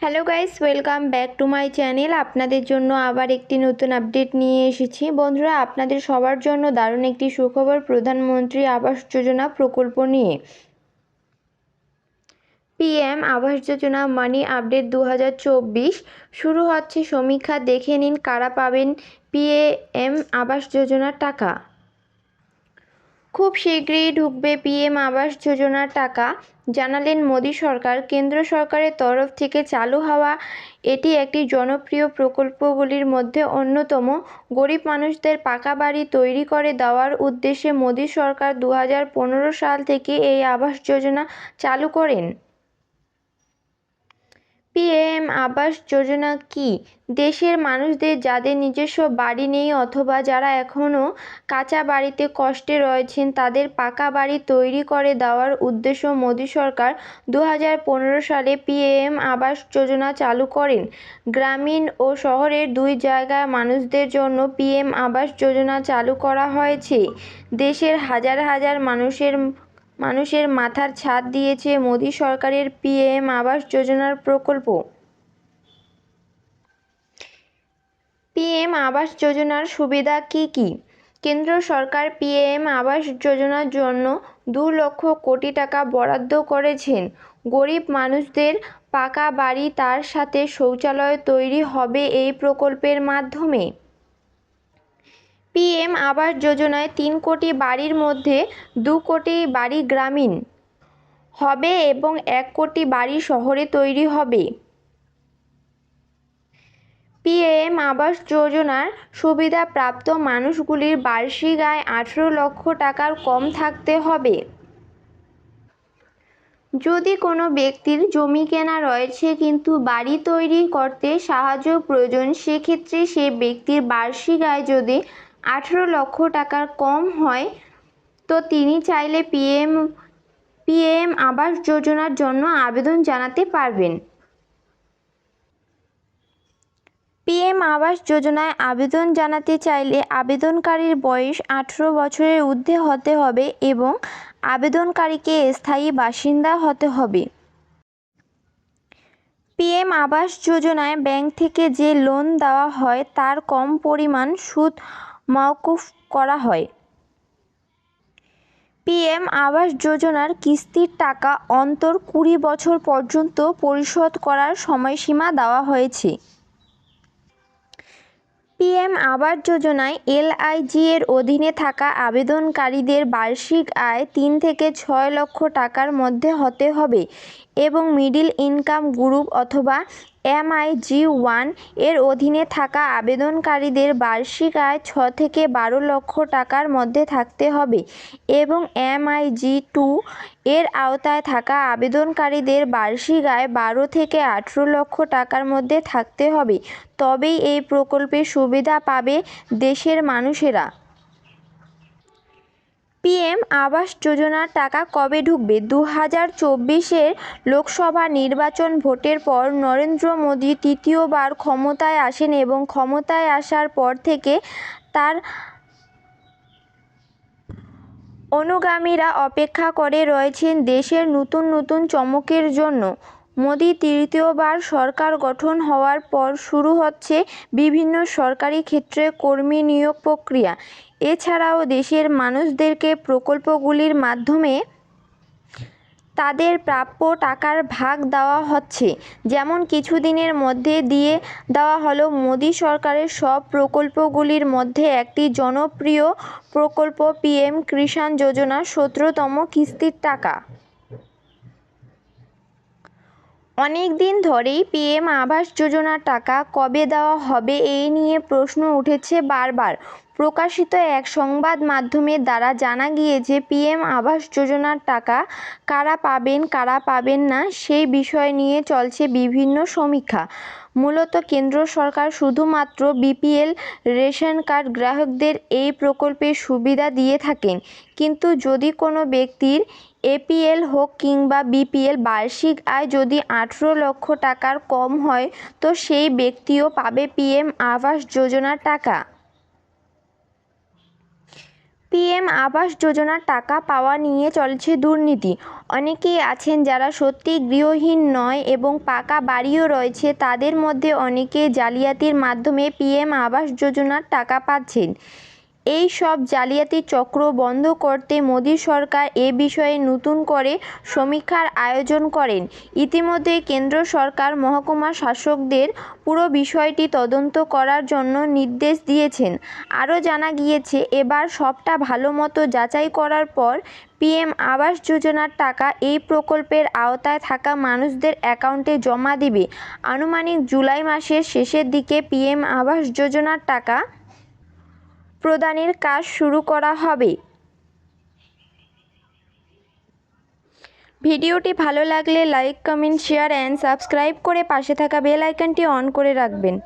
Hello guys welcome back to my channel আপনাদের জন্য আবার একটি নতুন আপডেট নিয়ে এসেছি। বন্ধুরা, আপনাদের সবার জন্য দারুণ একটি সুখবর, প্রধানমন্ত্রী আবাস যোজনা প্রকল্প নিয়ে। পিএম আবাস যোজনা মানি আপডেট দু হাজার চব্বিশ। শুরু হচ্ছে, সমীক্ষা দেখে নিন কারা পাবেন পিএম আবাস যোজনার টাকা। খুব শীঘ্রই ঢুকবে পিএম আবাস যোজনার টাকা। জানালেন মোদী সরকার। কেন্দ্র সরকারের তরফ থেকে চালু হওয়া এটি একটি জনপ্রিয় প্রকল্পগুলির মধ্যে অন্যতম। গরিব মানুষদের পাকা বাড়ি তৈরি করে দেওয়ার উদ্দেশ্যে মোদী সরকার দু হাজার পনেরো সাল থেকে এই আবাস যোজনা চালু করেন। পিএম আবাস যোজনা কি? দেশের মানুষদের যাদের নিজস্ব বাড়ি নেই অথবা যারা এখনও কাঁচা বাড়িতে কষ্টে রয়েছেন, তাদের পাকা বাড়ি তৈরি করে দেওয়ার উদ্দেশ্য মোদী সরকার দু হাজার পনেরো সালে পিএম আবাস যোজনা চালু করেন। গ্রামীণ ও শহরের দুই জায়গায় মানুষদের জন্য পিএম আবাস যোজনা চালু করা হয়েছে। দেশের হাজার হাজার মানুষের মানুষের মাথার ছাদ দিয়েছে মোদী সরকারের পিএম আবাস যোজনার প্রকল্প। পিএম আবাস যোজনার সুবিধা কি কি? কেন্দ্র সরকার পিএম আবাস যোজনার জন্য দু লক্ষ কোটি টাকা বরাদ্দ করেছেন। গরিব মানুষদের পাকা বাড়ি তার সাথে শৌচালয় তৈরি হবে এই প্রকল্পের মাধ্যমে। পিএম আবাস যোজনায় তিন কোটি বাড়ির মধ্যে দু কোটি বাড়ি গ্রামীণ হবে এবং এক কোটি বাড়ি শহরে তৈরি হবে। পিএম আবাস যোজনার সুবিধাপ্রাপ্ত মানুষগুলির বার্ষিক আয় আঠেরো লক্ষ টাকার কম থাকতে হবে। যদি কোনো ব্যক্তির জমি কেনা রয়েছে কিন্তু বাড়ি তৈরি করতে সাহায্য প্রয়োজন, সেক্ষেত্রে সে ব্যক্তির বার্ষিক আয় যদি আঠেরো লক্ষ টাকার কম হয়, তো তিনি চাইলে পিএম পিএম আবাস যোজনার জন্য আবেদন জানাতে পারবেন। পিএম আবাস যোজনায় আবেদন জানাতে চাইলে আবেদনকারীর বয়স আঠেরো বছরের ঊর্ধ্বে হতে হবে এবং আবেদনকারীকে স্থায়ী বাসিন্দা হতে হবে। পিএম আবাস যোজনায় ব্যাংক থেকে যে লোন দেওয়া হয়, তার কম পরিমাণ সুদ মওকুফ করা হয়। পিএম আবাস যোজনার কিস্তির টাকা অন্তর কুড়ি বছর পর্যন্ত পরিশোধ করার সময়সীমা দেওয়া হয়েছে। পিএম আবাস যোজনায় এলআইজি এর অধীনে থাকা আবেদনকারীদের বার্ষিক আয় তিন থেকে ছয় লক্ষ টাকার মধ্যে হতে হবে এবং মিডিল ইনকাম গ্রুপ অথবা এমআইজি ওয়ানের অধীনে থাকা আবেদনকারীদের বার্ষিক আয় ছ থেকে বারো লক্ষ টাকার মধ্যে থাকতে হবে এবং এমআইজি টু এর আওতায় থাকা আবেদনকারীদের বার্ষিক আয় বারো থেকে আঠেরো লক্ষ টাকার মধ্যে থাকতে হবে। তবেই এই প্রকল্পের সুবিধা পাবে দেশের মানুষেরা। পিএম আবাস যোজনার টাকা কবে ঢুকবে? দু হাজার চব্বিশের লোকসভা নির্বাচন ভোটের পর নরেন্দ্র মোদী তৃতীয়বার ক্ষমতায় আসেন এবং ক্ষমতায় আসার পর থেকে তার অনুগামীরা অপেক্ষা করে রয়েছেন দেশের নতুন নতুন চমকের জন্য। মোদী তৃতীয়বার সরকার গঠন হওয়ার পর শুরু হচ্ছে বিভিন্ন সরকারি ক্ষেত্রে কর্মী নিয়োগ প্রক্রিয়া। এছাড়াও দেশের মানুষদেরকে প্রকল্পগুলির মাধ্যমে তাদের প্রাপ্য টাকার ভাগ দেওয়া হচ্ছে। যেমন কিছুদিনের মধ্যে দিয়ে দেওয়া হলো মোদী সরকারের সব প্রকল্পগুলির মধ্যে একটি জনপ্রিয় প্রকল্প পিএম কিষাণ যোজনা সতেরোতম কিস্তির টাকা। অনেক দিন ধরেই পিএম আবাস যোজনার টাকা কবে দেওয়া হবে এই নিয়ে প্রশ্ন উঠেছে বারবার। প্রকাশিত এক সংবাদ মাধ্যমের দ্বারা জানা গিয়েছে, পিএম আবাস যোজনার টাকা কারা পাবেন কারা পাবেন না, সেই বিষয় নিয়ে চলছে বিভিন্ন সমীক্ষা। মূলত কেন্দ্র সরকার শুধুমাত্র বিপিএল রেশন কার্ড গ্রাহকদের এই প্রকল্পের সুবিধা দিয়ে থাকেন। কিন্তু যদি কোনো ব্যক্তির এপিএল হোক কিংবা বিপিএল বার্ষিক আয় যদি আঠেরো লক্ষ টাকার কম হয়, তো সেই ব্যক্তিও পাবে পিএম আবাস যোজনার টাকা। পিএম আবাস যোজনার টাকা পাওয়া নিয়ে চলছে দুর্নীতি। অনেকেই আছেন যারা সত্যিই গৃহহীন নয় এবং পাকা বাড়িও রয়েছে, তাদের মধ্যে অনেকে জালিয়াতির মাধ্যমে পিএম আবাস যোজনার টাকা পাচ্ছেন। এই সব জালিয়াতি চক্র বন্ধ করতে মোদী সরকার এ বিষয়ে নতুন করে সমীক্ষার আয়োজন করেন। ইতিমধ্যে কেন্দ্র সরকার মহকুমা শাসকদের পুরো বিষয়টি তদন্ত করার জন্য নির্দেশ দিয়েছেন। আরও জানা গিয়েছে, এবার সবটা ভালো মতো যাচাই করার পর পিএম আবাস যোজনার টাকা এই প্রকল্পের আওতায় থাকা মানুষদের অ্যাকাউন্টে জমা দিবে। আনুমানিক জুলাই মাসের শেষের দিকে পিএম আবাস যোজনার টাকা প্রদানের কাজ শুরু করা হবে। ভিডিওটি ভালো লাগলে like, comment, share and subscribe করে পাশে থাকা বেল আইকনটি অন করে রাখবেন।